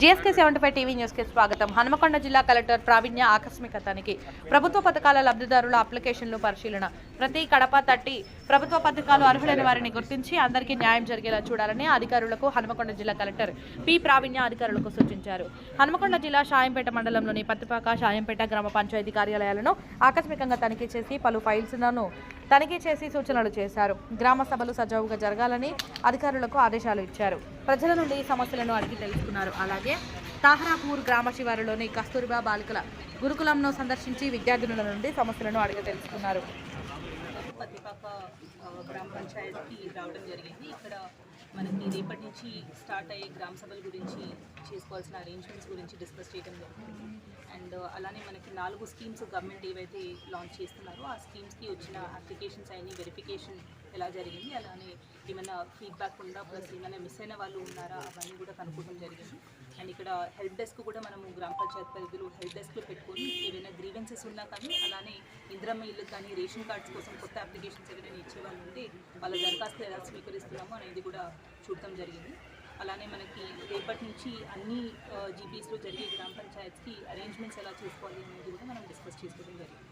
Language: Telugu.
జీఎస్కే సెవెంటీ ఫైవ్ టీవీ న్యూస్కి స్వాగతం. హనుమకొండ జిల్లా కలెక్టర్ ప్రావీణ్య ఆకస్మిక తనిఖీ ప్రభుత్వ పథకాల లబ్ధిదారుల అప్లికేషన్లు పరిశీలన. ప్రతి కడప తట్టి ప్రభుత్వ పథకాలు అర్హులైన వారిని గుర్తించి అందరికీ న్యాయం జరిగేలా చూడాలని అధికారులకు హనుమకొండ జిల్లా కలెక్టర్ పి ప్రావీణ్య అధికారులకు సూచించారు. హనుమకొండ జిల్లా షాయంపేట మండలంలోని పత్తిపాక షాయంపేట గ్రామ పంచాయతీ కార్యాలయాలను ఆకస్మికంగా తనిఖీ చేసి పలు ఫైల్స్లను తనిఖీ చేసి సూచనలు చేశారు. గ్రామ సభలు సజావుగా జరగాలని అధికారులకు ఆదేశాలు ఇచ్చారు. ప్రజల నుండి సమస్యలను అడిగి తెలుసుకున్నారు. అలాగే తాహరాపూర్ గ్రామ శివారులోని కస్తూరిబా బాలికల గురుకులంను సందర్శించి విద్యార్థినుల నుండి సమస్యలను అడిగి తెలుసుకున్నారు. గ్రామ పంచాయతీకి రావడం జరిగింది. ఇక్కడ మనకి రేపటి నుంచి స్టార్ట్ అయ్యే గ్రామ సభల గురించి చేసుకోవాల్సిన అరేంజ్మెంట్స్ గురించి డిస్కస్ చేయడం జరుగుతుంది అండ్ అలానే మనకి నాలుగు స్కీమ్స్ గవర్నమెంట్ ఏవైతే లాంచ్ చేస్తున్నారో ఆ స్కీమ్స్కి వచ్చిన అప్లికేషన్స్ అయిన వెరిఫికేషన్ ఎలా జరిగింది అలానే ఏమైనా ఫీడ్బ్యాక్ ఉందా ప్లస్ ఏమైనా మిస్ అయిన వాళ్ళు ఉన్నారా అవన్నీ కూడా కనుక్కోవడం జరిగింది. అండ్ ఇక్కడ హెల్ప్ డెస్క్ కూడా మనము గ్రామ పంచాయతీ పరిధిలో హెల్ప్ డెస్క్లో పెట్టుకొని గ్రీవెన్సెస్ ఉన్నా కానీ అలానే ఇంద్రమ్మ ఇల్లు కానీ రేషన్ కార్డ్స్ కోసం కొత్త అప్లికేషన్స్ ఏవైనా ఇచ్చే వాళ్ళు ఉంటే వాళ్ళ దరఖాస్తులు ఎలా స్వీకరిస్తున్నామో అనేది కూడా చూడటం జరిగింది. అలానే మనకి రేపటి నుంచి అన్ని జీపీస్లో జరిగే గ్రామ పంచాయత్కి అరేంజ్మెంట్స్ ఎలా చేసుకోవాలి అనేది కూడా మనం డిస్కస్ చేసుకోవడం జరిగింది.